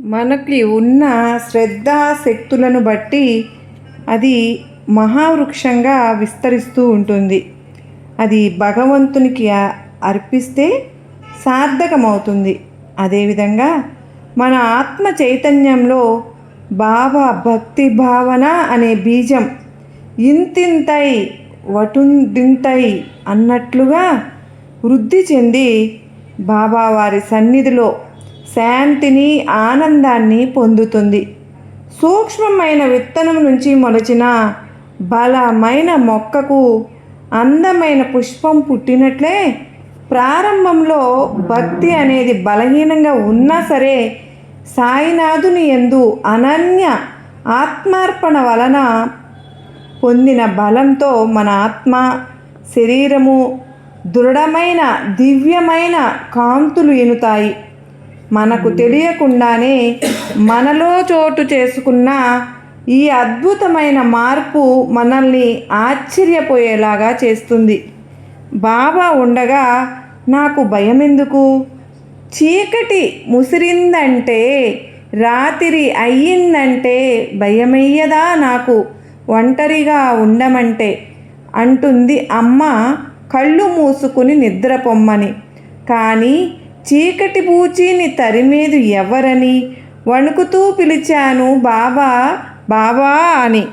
మనకి ఉన్న శ్రద్ధాశక్తులను బట్టి అది మహావృక్షంగా విస్తరిస్తూ ఉంటుంది. అది భగవంతునికి అర్పిస్తే సార్థకమవుతుంది. అదేవిధంగా మన ఆత్మ చైతన్యంలో భావ భక్తి భావన అనే బీజం ఇంతింతై వటుందింతై అన్నట్లుగా వృద్ధి చెంది బాబావారి సన్నిధిలో శాంతిని ఆనందాన్ని పొందుతుంది. సూక్ష్మమైన విత్తనం నుంచి మొలచిన బలమైన మొక్కకు అందమైన పుష్పం పుట్టినట్లే ప్రారంభంలో భక్తి అనేది బలహీనంగా ఉన్నా సరే సాయినాథుని ఎందు అనన్య ఆత్మార్పణ వలన పొందిన బలంతో మన ఆత్మ శరీరము దృఢమైన దివ్యమైన కాంతులు ఎనుతాయి. మనకు తెలియకుండానే మనలో చోటు చేసుకున్న ఈ అద్భుతమైన మార్పు మనల్ని ఆశ్చర్యపోయేలాగా చేస్తుంది. బాబా ఉండగా నాకు భయం ఎందుకు చీకటి ముసిరిందంటే రాత్రి అయ్యిందంటే భయమయ్యదా నాకు? ఒంటరిగా ఉండమంటే అంటుంది అమ్మ కళ్ళు మూసుకుని నిద్రపొమ్మని కానీ చీకటి పూచీని తరిమేది ఎవరని? వణుకుతూ పిలిచాను బాబా బాబా అని.